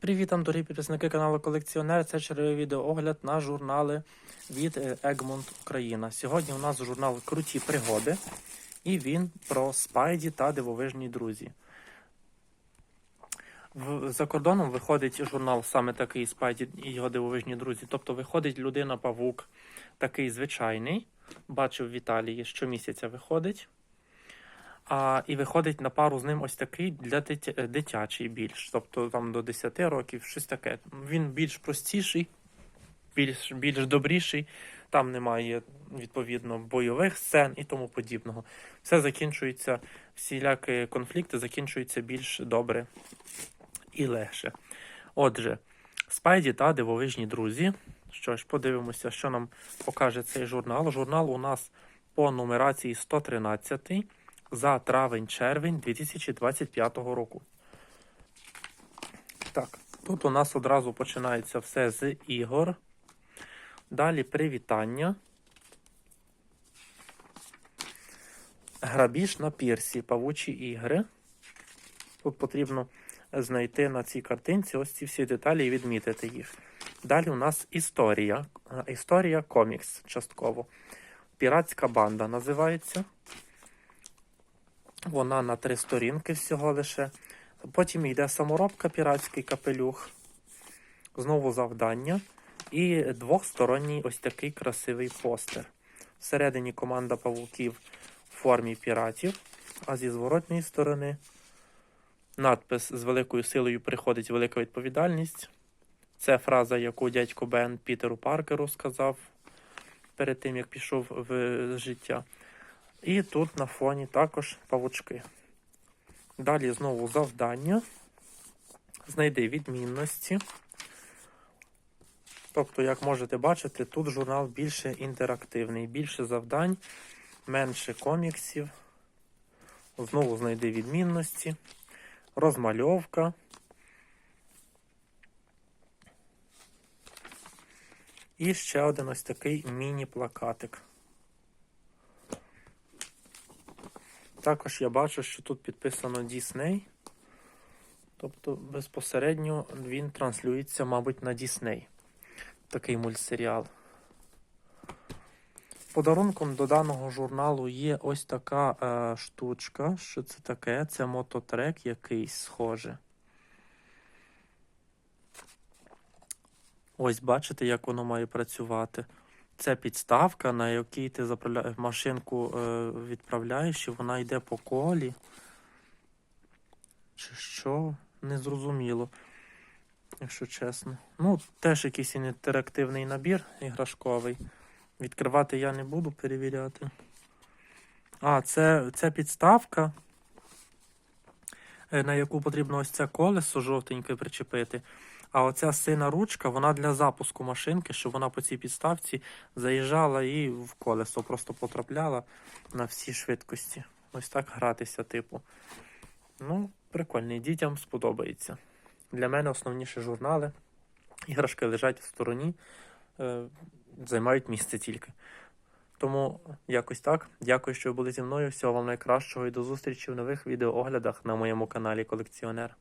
Привіт, там, дорогі підписники каналу Колекціонер. Це черговий відеоогляд на журнали від е, Egmont Україна. Сьогодні у нас журнал Круті пригоди, і він про Спайді та дивовижні друзі. За кордоном виходить журнал саме такий Спайді і його дивовижні друзі. Тобто виходить людина-павук, такий звичайний. Бачив в Італії, щомісяця виходить. А, і виходить на пару з ним ось такий для е, дитячий більш, тобто там до 10 років, щось таке. Він більш простіший, більш, більш добріший, там немає відповідно бойових сцен і тому подібного. Все закінчується, всілякі конфлікти закінчуються більш добре і легше. Отже, Спайді та дивовижні друзі. Що ж, подивимося, що нам покаже цей журнал. Журнал у нас по нумерації 113 за травень-червень 2025 року. Так, тут у нас одразу починається все з ігор. Далі привітання. Грабіж на пірсі, павучі ігри. Тут потрібно знайти на цій картинці ось ці всі деталі і відмітити їх. Далі у нас історія. Історія комікс частково. Піратська банда називається. Вона на три сторінки всього лише. Потім йде саморобка, піратський капелюх, знову завдання. І двохсторонній ось такий красивий постер. Всередині команда павуків в формі піратів, а зі зворотньої сторони надпис з великою силою приходить велика відповідальність. Це фраза, яку дядько Бен Пітеру Паркеру сказав перед тим, як пішов в життя. І тут на фоні також павучки. Далі знову завдання. Знайди відмінності. Тобто, як можете бачити, тут журнал більше інтерактивний, більше завдань, менше коміксів. Знову знайди відмінності, розмальовка. І ще один ось такий міні-плакатик. Також я бачу, що тут підписано Disney. Тобто безпосередньо він транслюється, мабуть, на Disney. Такий мультсеріал. Подарунком до даного журналу є ось така е, штучка. Що це таке? Це мототрек якийсь схоже. Ось бачите, як воно має працювати. Це підставка, на якій ти машинку е, відправляєш, і вона йде по колі. Чи що? Незрозуміло, якщо чесно. Ну, теж якийсь інтерактивний набір іграшковий. Відкривати я не буду перевіряти. А, це, це підставка, е, на яку потрібно ось це колесо жовтеньке причепити. А оця сина ручка, вона для запуску машинки, щоб вона по цій підставці заїжджала і в колесо просто потрапляла на всі швидкості. Ось так гратися, типу. Ну, прикольний, дітям сподобається. Для мене основніше журнали. Іграшки лежать в стороні, е, займають місце тільки. Тому якось так. Дякую, що ви були зі мною. Всього вам найкращого і до зустрічі в нових відеооглядах на моєму каналі Колекціонер.